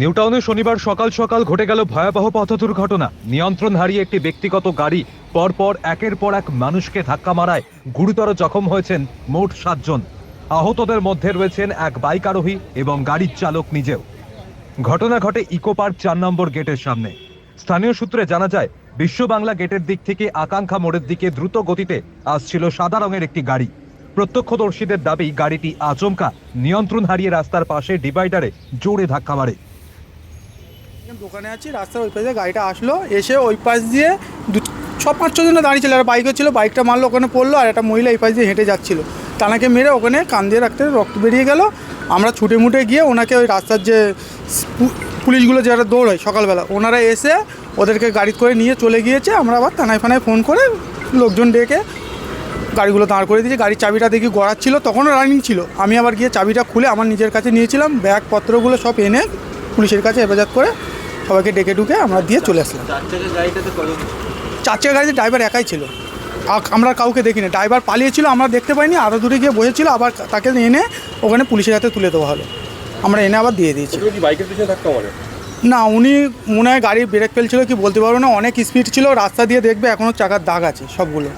নিউটাউনে শনিবার সকাল সকাল ঘটে গেল ভয়াবহ পথ দুর্ঘটনা। নিয়ন্ত্রণ হারিয়ে একটি ব্যক্তিগত গাড়ি পরপর একের পর এক মানুষকে ধাক্কা মারায়। গুরুতর জখম হয়েছেন মোট সাতজন। আহতদের মধ্যে রয়েছেন এক বাইক আরোহী এবং গাড়ির চালক নিজেও। ঘটনা ঘটে ইকো পার্ক চার নম্বর গেটের সামনে। স্থানীয় সূত্রে জানা যায়, বিশ্ব বাংলা গেটের দিক থেকে আকাঙ্ক্ষা মোড়ের দিকে দ্রুত গতিতে আসছিল সাদা রঙের একটি গাড়ি। প্রত্যক্ষদর্শীদের দাবি, গাড়িটি আচমকা নিয়ন্ত্রণ হারিয়ে রাস্তার পাশে ডিভাইডারে জোরে ধাক্কা মারে। দোকানে আছি, রাস্তার ওই পাশে গাড়িটা আসলো, এসে ওই পাশ দিয়ে দু ছ পাঁচ ছজন দাঁড়িয়ে ছিল আর বাইকও ছিল, বাইকটা মারলো, ওখানে পড়ল, আর একটা মহিলা এই পাশ দিয়ে হেঁটে যাচ্ছিল। তানাকে মেরে ওখানে কান দিয়ে রাখতে রক্ত বেরিয়ে গেল। আমরা ছুটে মুটে গিয়ে ওনাকে ওই রাস্তার যে পুলিশগুলো যারা দৌড় হয় সকালবেলা, ওনারা এসে ওদেরকে গাড়ি করে নিয়ে চলে গিয়েছে। আমরা আবার থানায় ফানায় ফোন করে লোকজন ডেকে গাড়িগুলো দাঁড় করে দিয়েছে। গাড়ির চাবিটা দেখি গড়াচ্ছিল তখনও রানিং ছিল। আমি আবার গিয়ে চাবিটা খুলে আমার নিজের কাছে নিয়েছিলাম। ব্যাগপত্রগুলো সব এনে পুলিশের কাছে হেফাজত করে সবাইকে ডেকে ডুকে আমরা দিয়ে চলে আসলাম। চার চাকা গাড়িতে ড্রাইভার একাই ছিল। আমরা কাউকে দেখিনি। ড্রাইভার পালিয়েছিল আমরা দেখতে পাইনি আরও দূরে গিয়ে বসেছিল আবার তাকে এনে ওখানে পুলিশের হাতে তুলে দেওয়া হলো। আমরা এনে আবার দিয়ে দিয়েছি। বাইকের পিছনে না উনি মনে হয় গাড়ির ব্রেক ফেলছিল কি বলতে পারব না। অনেক স্পিড ছিল রাস্তা দিয়ে দেখবে এখনও চাকার দাগ আছে সবগুলো।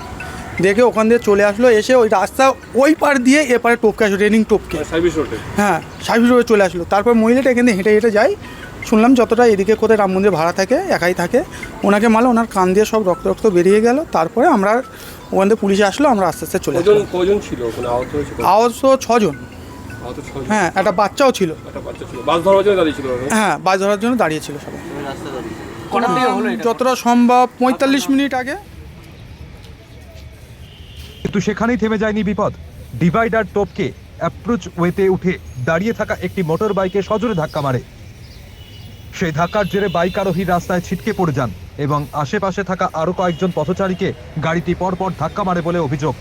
দেখে ওখান দিয়ে চলে আসলো এসে ওই রাস্তা ওই পার দিয়ে এপারে টপকে আসলো রেলিং টপকে। হ্যাঁ সার্ভিস রোডে চলে আসলো। তারপর মহিলাটা এখানে হেঁটে হেঁটে যায় শুনলাম যতটা এদিকে করে রাম মন্দির ভাড়া থাকে একাই থাকে। ওনাকে মারলো ওনার কান দিয়ে সব রক্ত রক্ত বেরিয়ে গেল। তারপরে আমরা ওখান থেকে পুলিশে আসলো আমরা আস্তে আস্তে চলে কজন ছিল আহত ছজন। হ্যাঁ একটা বাচ্চাও ছিল। একটা বাচ্চা ছিল। বাস ধরার জন্য দাঁড়িয়ে ছিল হ্যাঁ বাস ধরার জন্য দাঁড়িয়েছিল সবাই। যতটা সম্ভব পঁয়তাল্লিশ মিনিট আগে। কিন্তু সেখানেই থেমে যায়নি বিপদ। ডিভাইডার টোপকে অ্যাপ্রোচ ওয়েতে উঠে দাঁড়িয়ে থাকা একটি মোটর বাইকে সজোরে ধাক্কা মারে। সেই ধাক্কার জেরে বাইক আরোহী রাস্তায় ছিটকে পড়ে যান এবং আশেপাশে থাকা আরও কয়েকজন পথচারীকে গাড়িটি পরপর ধাক্কা মারে বলে অভিযোগ।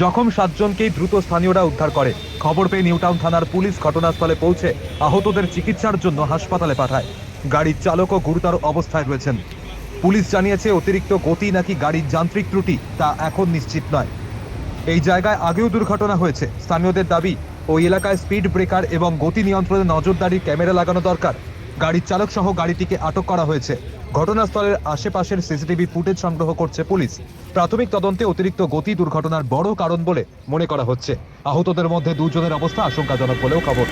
জখম সাতজনকেই দ্রুত স্থানীয়রা উদ্ধার করে। খবর পেয়ে নিউটাউন থানার পুলিশ ঘটনাস্থলে পৌঁছে আহতদের চিকিৎসার জন্য হাসপাতালে পাঠায়। গাড়ির চালকও গুরুতর অবস্থায় রয়েছেন। পুলিশ জানিয়েছে, অতিরিক্ত গতি নাকি গাড়ির যান্ত্রিক ত্রুটি তা এখন নিশ্চিত নয়। এই জায়গায় আগেও দুর্ঘটনা হয়েছে। স্থানীয়দের দাবি ওই এলাকায় স্পিড ব্রেকার এবং গতি নিয়ন্ত্রণে নজরদারির ক্যামেরা লাগানো দরকার। গাড়ির চালক সহ গাড়িটিকে আটক করা হয়েছে। ঘটনাস্থলের আশেপাশের সিসিটিভি ফুটেজ সংগ্রহ করছে পুলিশ। প্রাথমিক তদন্তে অতিরিক্ত গতি দুর্ঘটনার বড় কারণ বলে মনে করা হচ্ছে। আহতদের মধ্যে দুজনের অবস্থা আশঙ্কাজনক বলেও খবর।